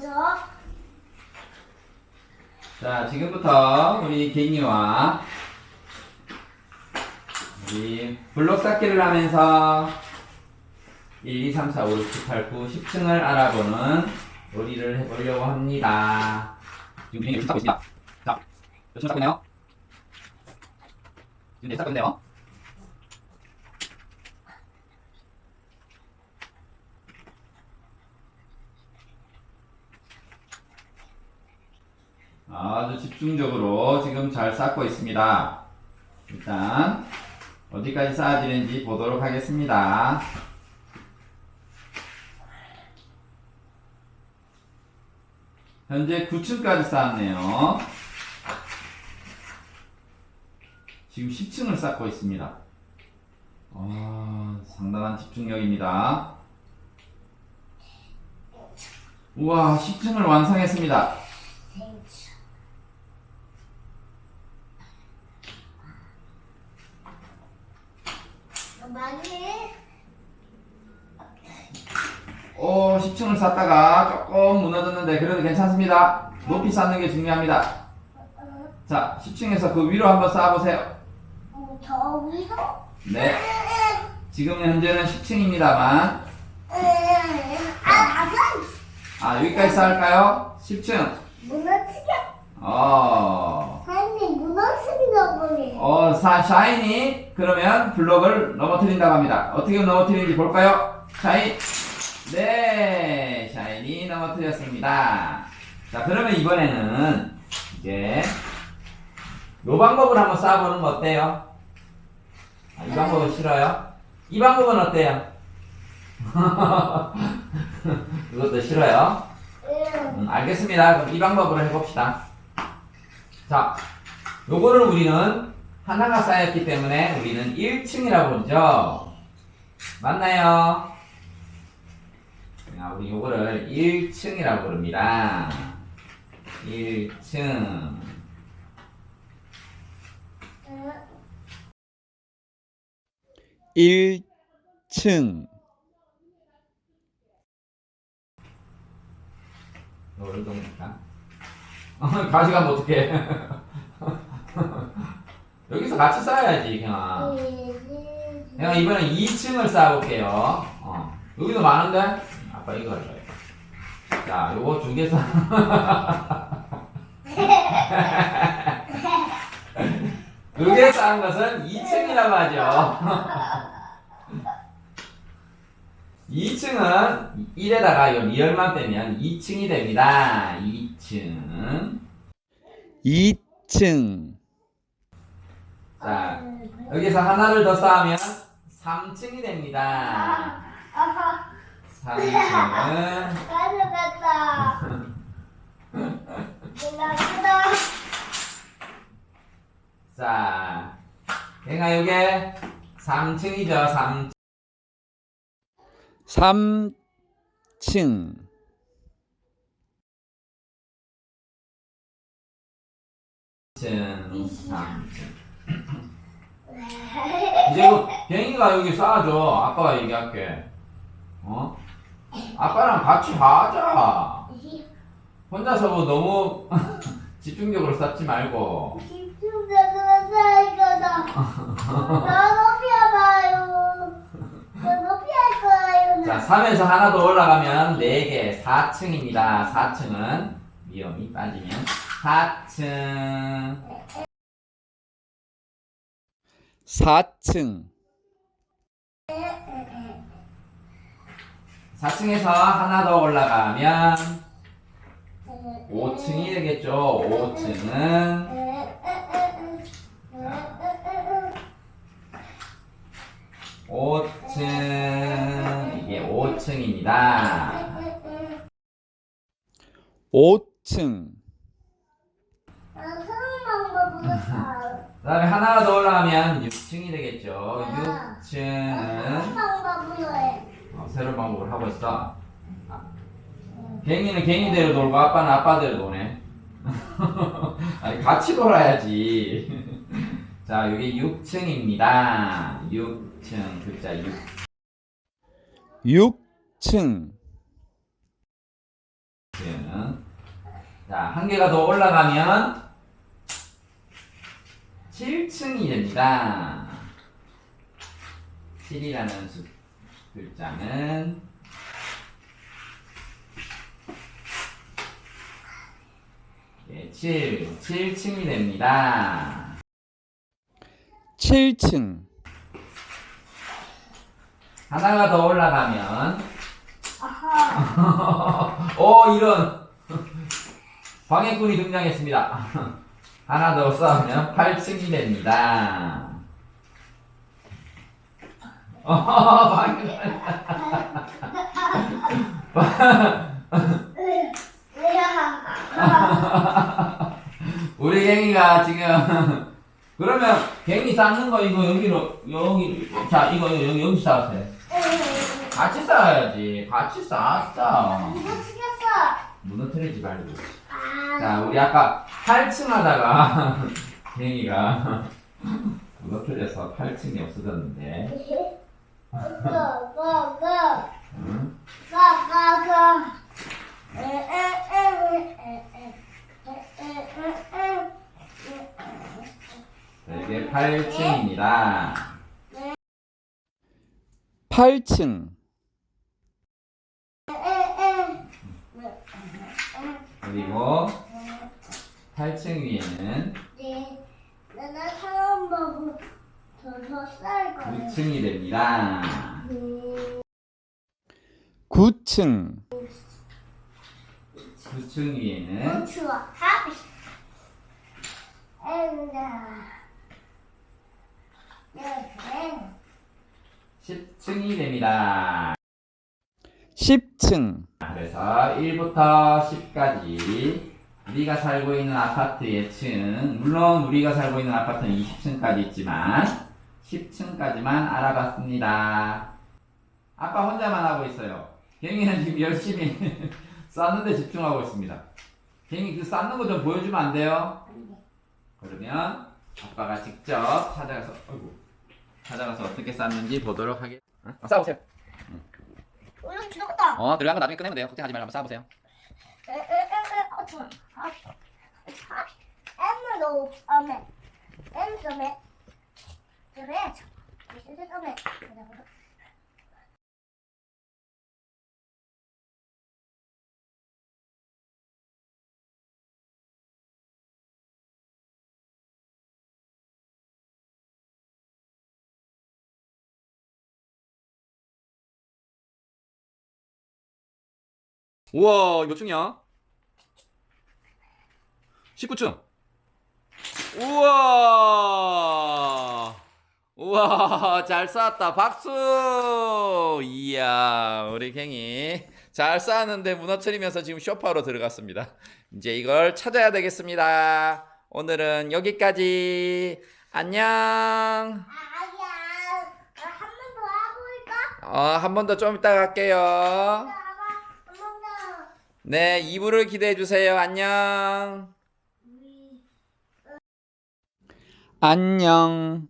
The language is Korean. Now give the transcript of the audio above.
여기서 자, 지금부터 우리 갱이와 우리 블록 쌓기를 하면서 1, 2, 3, 4, 5, 6, 7, 8, 9, 10층을 알아보는 놀이를 해보려고 합니다. 지금 갱이 쌓고 있습니다. 자, 몇 층을 쌓고 있나요? 지금 네 쌓고 있네요. 아주 집중적으로 지금 잘 쌓고 있습니다. 일단 어디까지 쌓아지는지 보도록 하겠습니다. 현재 9층까지 쌓았네요. 지금 10층을 쌓고 있습니다. 아, 상당한 집중력입니다. 우와, 10층을 완성했습니다. 많이 오, 10층을 쌓다가 조금 무너졌는데 그래도 괜찮습니다. 높이 쌓는 게 중요합니다. 자, 10층에서 그 위로 한번 쌓아보세요. 어, 저 위로 네. 지금 현재는 10층입니다만, 아 아, 여기까지 쌓을까요? 10층. 무너지게 어, 삶이 무너지는 거니 어, 사, 샤이니, 그러면 블록을 넘어뜨린다고 합니다. 어떻게 넘어뜨리는지 볼까요? 샤이. 네, 샤이니 넘어뜨렸습니다. 자, 그러면 이번에는 이제 요 방법을 한번 쌓아보는 거 어때요? 아, 이 방법은 싫어요? 이 방법은 어때요? 이것도 싫어요? 음, 알겠습니다. 그럼 이 방법으로 해봅시다. 자, 요거를 우리는 하나가 쌓였기 때문에 우리는 1층이라고 부르죠. 맞나요? 자, 우리 요거를 1층이라고 부릅니다. 1층. 1층 요거를 동일까? 가져가면 어떡해. 여기서 같이 쌓아야지, 그냥. 내가 이번엔 2층을 쌓아볼게요. 어. 여기도 많은데? 아빠 이거 할 거예요. 자, 요거 두개 쌓. 두개 쌓은 것은 2층이라고 하죠. 2층은 1에다가 요 리얼만 빼면 2층이 됩니다. 2층. 2층 자, 여기서 하나를 더 쌓으면 3층이 됩니다. 3층은 가져갔다 그다 자, 얘가 요게 3층이죠. 3층. 3층 층 3층. 이제 그 갱이가 여기 쌓아줘. 아빠가 얘기할게. 어? 아빠랑 같이 하자. 혼자서 뭐 너무 집중적으로 쌓지 말고. 집중적으로 살거다 나 높이 봐요 나 높이 할 거예요 자, 3에서 하나 더 올라가면 4개, 4층입니다. 4층은 위험이 빠지면 4층. 4층 4층에서 하나 더 올라가면 5층이 되겠죠. 5층은 5층 이게 5층입니다. 5층 그 다음에 하나 더 올라가면 6층이 되겠죠. 6층은 방법으로 해 어, 새로운 방법을 하고 있어. 갱이는 갱이대로 놀고 아빠는 아빠대로 노네. 아니 같이 놀아야지. 자, 이게 6층입니다. 6층 글자 6. 6층 표현은. 자, 한 개가 더 올라가면 7층이 됩니다. 7이라는 수, 글자는 예, 7, 7층이 됩니다. 7층 하나가 더 올라가면 아하. 오 이런 방해꾼이 등장했습니다. 하나 더 쌓으면 8층이 됩니다. 으야. 우리 갱이가 지금 그러면 갱이 쌓는 거 이거 여기로 여기 자 이거 여기 여기 쌓으세요. 같이 쌓아야지. 같이 쌓았다. 죽였어. 무너뜨리지 말고. 아. 자, 우리 아까 8층 하다가 갱이가 무너뜨려서 8층이 없어졌는데. 이게 8층입니다. 8층 에, 에. 그리고 8층 위에는 네, 내가 사람 보고 더더 쌀 거야. 9층이 됩니다. 음, 9층 9층 위에는 추워. 하비. 엔다. 이렇게. 10층이 됩니다. 10층 그래서 1부터 10까지 우리가 살고 있는 아파트의 층, 물론 우리가 살고 있는 아파트는 20층까지 있지만 10층까지만 알아봤습니다. 아빠 혼자만 하고 있어요. 갱이는 지금 열심히 쌓는데 집중하고 있습니다. 갱이 그 쌓는 거 좀 보여주면 안 돼요? 그러면 아빠가 직접 찾아가서, 어이구, 찾아가서 어떻게 쌓는지 보도록 하겠습니다. 어, 쌓아보세요. 우리 죽었다. 어, 들어간 거 나중에 꺼내면 돼요. 걱정하지 말고 한번 쌓아보세요. 에, 에, 에, 에. 어, 추워. 하비. 하비. 엠으로 엄에. 엠 섬에. 그래야죠. 섬에. 우와 몇 층이야? 19층 우와 우와 잘 쌓았다. 박수! 이야 우리 갱이. 잘 쌓았는데 무너뜨리면서 지금 쇼파로 들어갔습니다. 이제 이걸 찾아야 되겠습니다. 오늘은 여기까지. 안녕. 아야. 한 번더 하고 있까? 어, 한 번 더 좀 이따 갈게요. 네 2부를 기대해 주세요. 안녕. 안녕